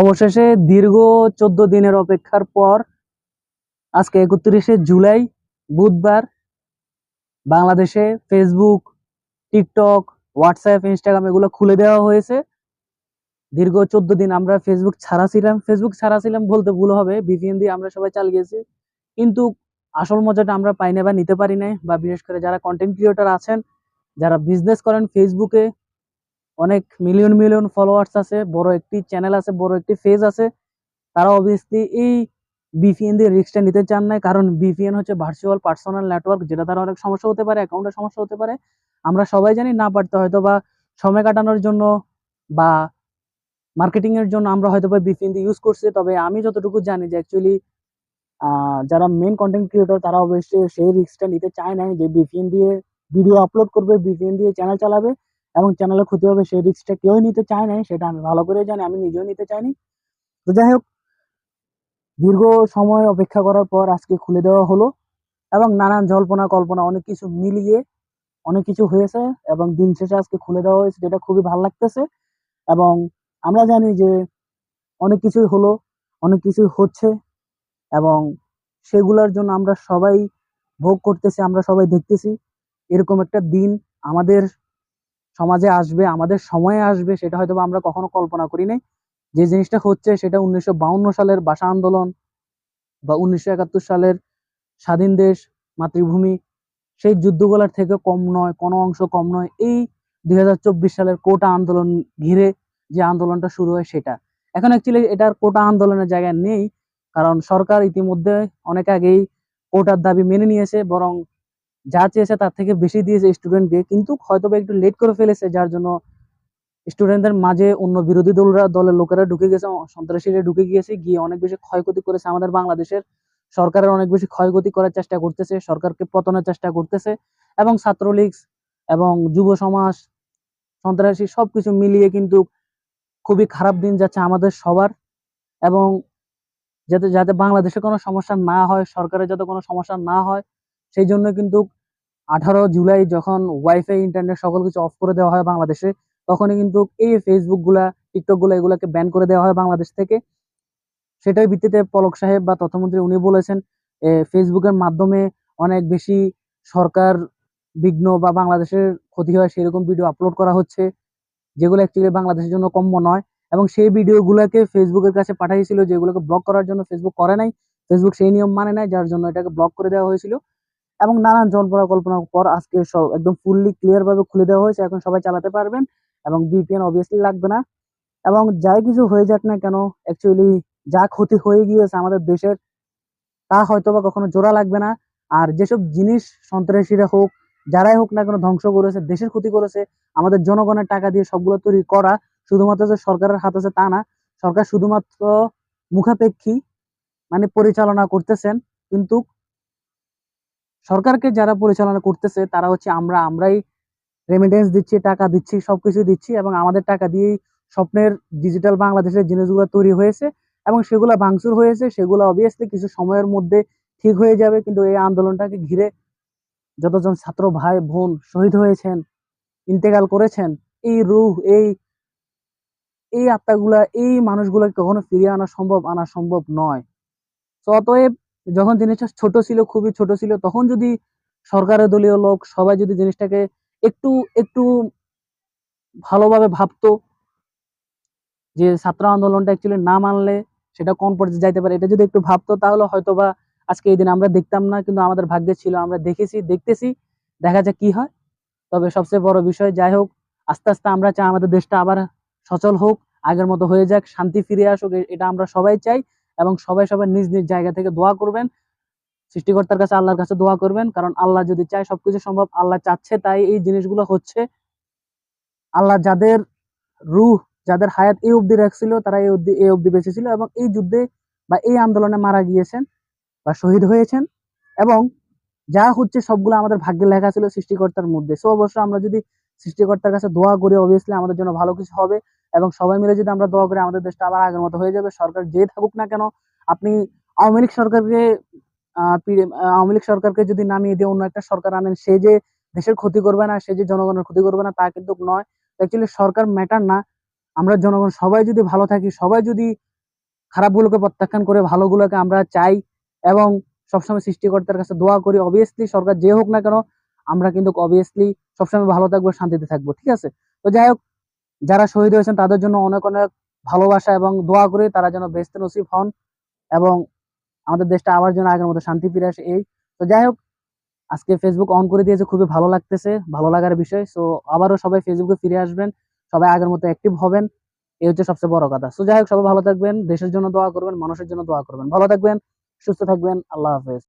অবশেষে দীর্ঘ চোদ্দ দিনের অপেক্ষার পর আজকে একত্রিশে জুলাই, বুধবার বাংলাদেশে ফেসবুক টিকটক হোয়াটসঅ্যাপ ইনস্টাগ্রাম এগুলো খুলে দেওয়া হয়েছে। দীর্ঘ চোদ্দ দিন আমরা ফেসবুক ছাড়া ছিলাম ফেসবুক ছাড়া ছিলাম বলতে ভুল হবে ভিপিএন দিয়ে আমরা সবাই চালিয়েছি। কিন্তু আসল মজাটা আমরা পাই না বা নিতে পারি নাই বা বিশেষ করে যারা কন্টেন্ট ক্রিয়েটর আছেন, যারা বিজনেস করেন ফেসবুকে অনেক মিলিয়ন মিলিয়ন ফলোয়ার্স আছে, বড় একটি চ্যানেল আছে, বড় একটি ফেজ আছে। তারা অবভিয়াসলি এই বিপিএন দিয়ে রিস্কটা নিতে চান না কারণ বিপিএন হচ্ছে ভার্চুয়াল পার্সোনাল নেটওয়ার্ক যেটা তারা অনেক সমস্যা হতে পারে অ্যাকাউন্টের সমস্যা হতে পারে। আমরা সবাই জানি না পারতে হয়তো বা সময় কাটানোর জন্য বা মার্কেটিং এর জন্য আমরা হয়তো বা বিপিএন দিয়ে ইউজ করছি, তবে আমি যতটুকু জানি যে অ্যাকচুয়ালি যারা মেন কন্টেন্ট ক্রিয়েটর তারা অবশ্যই সেই রিস্কটা নিতে চায় না যে বিপিএন দিয়ে ভিডিও আপলোড করবে বিপিএন দিয়ে চ্যানেল চালাবে। এবং চ্যানেলে ক্ষতি হবে, সেই রিস্কটা কেউই নিতে চায় না সেটা আমি ভালো করে জানি, আমি নিজেও নিতে চাইনি। তো যাই হোক, দীর্ঘ সময় অপেক্ষা করার পর আজকে খুলে দেওয়া হলো এবং নানান জল্পনা কল্পনা অনেক কিছু মিলিয়ে অনেক কিছু হয়েছে এবং দিন শেষে আজকে খুলে দেওয়া হয়েছে, যেটা খুবই ভালো লাগতেছে। এবং আমরা জানি যে অনেক কিছুই হলো, অনেক কিছুই হচ্ছে এবং সেগুলোর জন্য আমরা সবাই ভোগ করতেছি, আমরা সবাই দেখতেছি। এরকম একটা দিন আমাদের সমাজে আসবে, আমাদের সময়ে আসবে, সেটা হয়তো আমরা কখনো কল্পনা করি নাই। যে জিনিসটা হচ্ছে সেটা উনিশশো সালের ভাষা আন্দোলন বা উনিশশো একাত্তর সালের স্বাধীন দেশ, মাতৃভূমি, সেই যুদ্ধগুলোর থেকে কম নয়, কোনো অংশ কম নয়। এই দুই হাজার চব্বিশ সালের কোটা আন্দোলন ঘিরে যে আন্দোলনটা শুরু হয় সেটা। এখন অ্যাকচুয়ালি এটার কোটা আন্দোলনের জায়গায় নেই, কারণ সরকার ইতিমধ্যে অনেক আগেই কোটার দাবি মেনে নিয়েছে, বরং যা চেয়েছে তার থেকে বেশি দিয়েছে স্টুডেন্টকে কিন্তু হয়তো একটু লেট করে ফেলেছে, যার জন্য স্টুডেন্টদের মাঝে অন্য বিরোধী দলরা, দলের লোকেরা ঢুকে গেছে, সন্ত্রাসীরা ঢুকে গিয়েছে, গিয়ে অনেক বেশি ক্ষয়ক্ষতি করেছে আমাদের বাংলাদেশের। সরকারের অনেক বেশি ক্ষয়ক্ষতি করার চেষ্টা করতেছে, সরকারকে পতনের চেষ্টা করতেছে, এবং ছাত্রলীগ এবং যুব সমাজ, সন্ত্রাসী সবকিছু মিলিয়ে কিন্তু খুবই খারাপ দিন যাচ্ছে আমাদের সবার, এবং যাতে যাতে বাংলাদেশে কোনো সমস্যা না হয়, সরকারের যাতে কোনো সমস্যা না হয় সেই জন্য কিন্তু আঠারো জুলাই যখন ওয়াইফাই ইন্টারনেট সকল কিছু অফ করে দেওয়া হয় বাংলাদেশে, তখনই কিন্তু এই ফেসবুকগুলা টিকটকগুলা এগুলাকে ব্যান করে দেওয়া হয় বাংলাদেশ থেকে। সেটার ভিত্তিতে পলক সাহেব বা তথ্যমন্ত্রী উনি বলেছেন ফেসবুকের মাধ্যমে অনেক বেশি সরকার বিঘ্ন বা বাংলাদেশের ক্ষতি হয় সেরকম ভিডিও আপলোড করা হচ্ছে, যেগুলো অ্যাকচুয়ালি বাংলাদেশের জন্য কম্য নয়। এবং সেই ভিডিওগুলোকে ফেসবুকের কাছে পাঠাইছিল, যেগুলোকে ব্লক করার জন্য ফেসবুক করে নাই। ফেসবুক সেই নিয়ম মানে নাই, যার জন্য এটাকে ব্লক করে দেওয়া হয়েছিল। এবং নানান জল্পনা কল্পনার পর আজকে সব একদম ফুললি ক্লিয়ার ভাবে খুলে দেওয়া হয়েছে। এখন সবাই চালাতে পারবেন এবং ভিপিএন অবভিয়াসলি লাগবে না। এবং যাই কিছু হয়ে যাক না কেন অ্যাকচুয়ালি যা ক্ষতি হয়ে গিয়েছে আমাদের দেশের, তা হয়তো বা কখনো জোড়া লাগবে না। আর যেসব জিনিস সন্ত্রাসীরা হোক, যারাই হোক না কেন ধ্বংস করেছে, দেশের ক্ষতি করেছে, আমাদের জনগণের টাকা দিয়ে সবগুলো তৈরি করা শুধুমাত্র যে সরকারের হাত আছে তা না, সরকার শুধুমাত্র মুখাপেক্ষী মানে পরিচালনা করতেছেন। কিন্তু সরকারকে যারা পরিচালনা করতেছে, তারা হচ্ছে আমরা, আমরাই রেমিটেন্স দিচ্ছি, টাকা দিচ্ছি, সবকিছু দিচ্ছি এবং আমাদের টাকা দিয়েই স্বপ্নের ডিজিটাল বাংলাদেশের জিনিসগুলো তৈরি হয়েছে এবং সেগুলো ভাঙচুর হয়েছে, সেগুলো অবভিয়াসলি কিছু সময়ের মধ্যে ঠিক হয়ে যাবে, কিন্তু এই আন্দোলনটাকে ঘিরে যতজন ছাত্র ভাই বোন শহীদ হয়েছেন, ইন্তেকাল করেছেন, এই রুহ, এই এই আত্মাগুলা, এই মানুষগুলোকে কখনো ফিরিয়ে আনা সম্ভব আনা সম্ভব নয়। অতএব যখন জিনিসটা ছোট ছিল, খুবই ছোট ছিল, তখন যদি সরকারের দলীয় লোক সবাই যদি জিনিসটাকে একটু একটু ভালোভাবে ভাবতো যে ছাত্র আন্দোলনটা অ্যাকচুয়ালি না মানলে সেটা কোন পর্যায়ে যাইতে পারে, এটা যদি একটু ভাবতো, তাহলে হয়তো বা আজকে এই দিন আমরা দেখতাম না, কিন্তু আমাদের ভাগ্যে ছিল, আমরা দেখেছি, দেখতেছি, দেখা যাক কি হয়। তবে সবচেয়ে বড় বিষয়, যাই হোক, আস্তে আস্তে আমরা চাই আমাদের দেশটা আবার সচল হোক, আগের মতো হয়ে যাক, শান্তি ফিরে আসুক এটা আমরা সবাই চাই। এবং সবাই সবাই নিজ নিজ জায়গা থেকে দোয়া করবেন। সৃষ্টিকর্তার কাছে আল্লাহর কাছে দোয়া করবেন, কারণ আল্লাহ যদি চায় সবকিছু সম্ভব, আল্লাহ চাচ্ছে তাই এই জিনিসগুলো হচ্ছে। আল্লাহ যাদের রুহ, যাদের হায়াত এই অবধি রাখছিল, তারা এই অবধি এই অবধি বেঁচে ছিল এবং এই যুদ্ধে বা এই আন্দোলনে মারা গিয়েছেন বা শহীদ হয়েছেন এবং যা হচ্ছে সবগুলো আমাদের ভাগ্যে লেখা ছিল সৃষ্টিকর্তার মধ্যে। সো অবশ্য আমরা যদি সৃষ্টিকর্তার কাছে দোয়া করি অবভিয়াসলি আমাদের জন্য ভালো কিছু হবে এবং সবাই মিলে যদি আমরা দোয়া করি, আমাদের দেশটা আবার আগের মতো হয়ে যাবে। সরকার যে থাকুক না কেন, আপনি আওয়ামী লীগ সরকারকে আওয়ামী লীগ সরকারকে যদি নামিয়ে দিয়ে অন্য একটা সরকার আনেন, সে যে দেশের ক্ষতি করবে না, সে যে জনগণের ক্ষতি করবে না, তা কিন্তু নয়। অ্যাকচুয়ালি সরকার ম্যাটার না। আমরা জনগণ সবাই যদি ভালো থাকি, সবাই যদি খারাপগুলোকে প্রত্যাখ্যান করে ভালোগুলোকে আমরা চাই এবং সবসময় সৃষ্টিকর্তার কাছে দোয়া করি অবভিয়াসলি সরকার যে হোক না কেন আমরা কিন্তু অবভিয়াসলি সবসময় ভালো থাকব, শান্তিতে থাকব, ঠিক আছে? তো যাই হোক, যারা শহীদ হয়েছেন তাদের জন্য অনেক অনেক ভালোবাসা এবং দোয়া করি, তারা যেন বেস্ত নসিব হন এবং আমাদের দেশটা আবার যেন আগের মতো শান্তি ফিরে আসে, এই। তো যাই হোক, আজকে ফেসবুক অন করে দিয়েছে, খুবই ভালো লাগতেছে, ভালো লাগার বিষয়। সো আবারও সবাই ফেসবুকে ফিরে আসবেন, সবাই আগের মতো অ্যাক্টিভ হবেন, এই হচ্ছে সবচেয়ে বড় কথা। সো যাই হোক, সবাই ভালো থাকবেন, দেশের জন্য দোয়া করবেন, মানুষের জন্য দোয়া করবেন। ভালো থাকবেন, সুস্থ থাকবেন, আল্লাহ হাফেজ।